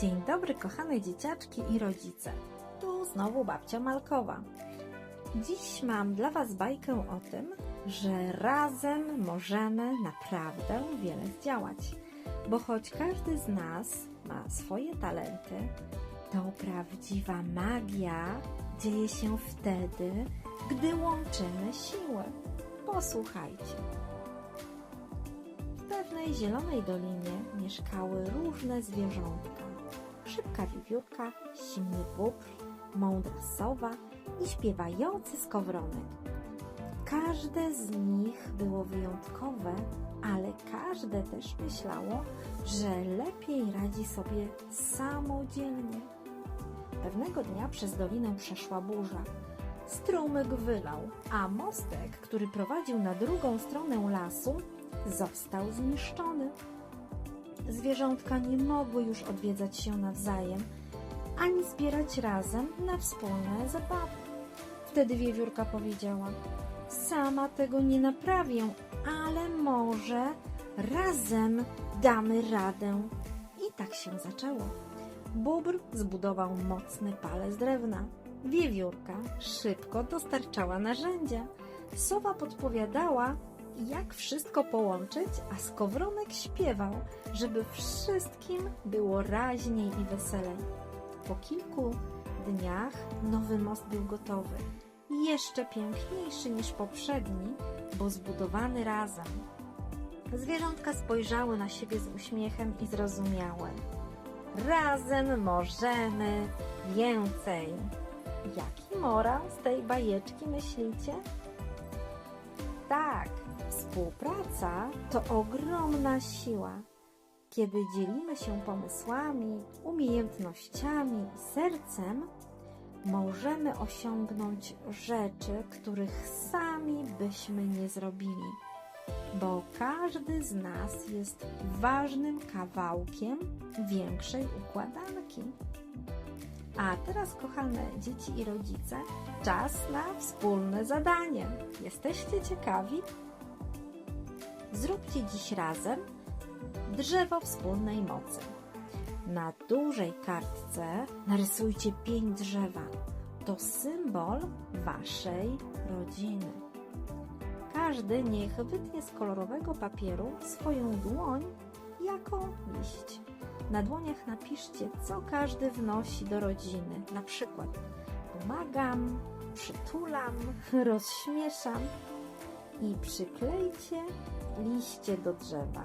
Dzień dobry, kochane dzieciaczki i rodzice. Tu znowu babcia Malkowa. Dziś mam dla Was bajkę o tym, że razem możemy naprawdę wiele zdziałać. Bo choć każdy z nas ma swoje talenty, to prawdziwa magia dzieje się wtedy, gdy łączymy siły. Posłuchajcie. W pewnej zielonej dolinie mieszkały różne zwierzątka. Szybka wiewiórka, bóbr, mądra sowa i śpiewający skowronek. Każde z nich było wyjątkowe, ale każde też myślało, że lepiej radzi sobie samodzielnie. Pewnego dnia przez dolinę przeszła burza. Strumyk wylał, a mostek, który prowadził na drugą stronę lasu, został zniszczony. Zwierzątka nie mogły już odwiedzać się nawzajem, ani zbierać razem na wspólne zabawy. Wtedy wiewiórka powiedziała: Sama tego nie naprawię, ale może razem damy radę. I tak się zaczęło. Bóbr zbudował mocny z drewna. Wiewiórka szybko dostarczała narzędzia. Sowa podpowiadała, jak wszystko połączyć, a skowronek śpiewał, żeby wszystkim było raźniej i weselej. Po kilku dniach nowy most był gotowy. Jeszcze piękniejszy niż poprzedni, bo zbudowany razem. Zwierzątka spojrzały na siebie z uśmiechem i zrozumiały. Razem możemy więcej. Jaki morał z tej bajeczki myślicie? Tak, współpraca to ogromna siła. Kiedy dzielimy się pomysłami, umiejętnościami i sercem, możemy osiągnąć rzeczy, których sami byśmy nie zrobili. Bo każdy z nas jest ważnym kawałkiem większej układanki. A teraz, kochane dzieci i rodzice, czas na wspólne zadanie. Jesteście ciekawi? Zróbcie dziś razem drzewo wspólnej mocy. Na dużej kartce narysujcie pięć drzewa. To symbol waszej rodziny. Każdy niech wytnie z kolorowego papieru swoją dłoń jako liść. Na dłoniach napiszcie, co każdy wnosi do rodziny. Na przykład pomagam, przytulam, rozśmieszam i przyklejcie liście do drzewa.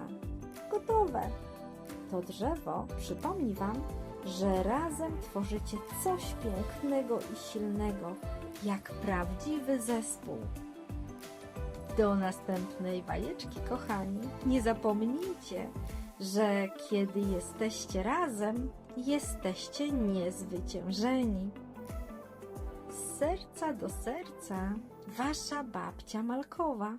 Gotowe! To drzewo przypomni Wam, że razem tworzycie coś pięknego i silnego, jak prawdziwy zespół. Do następnej bajeczki, kochani. Nie zapomnijcie, że kiedy jesteście razem, jesteście niezwyciężeni. Z serca do serca, wasza babcia Malkowa.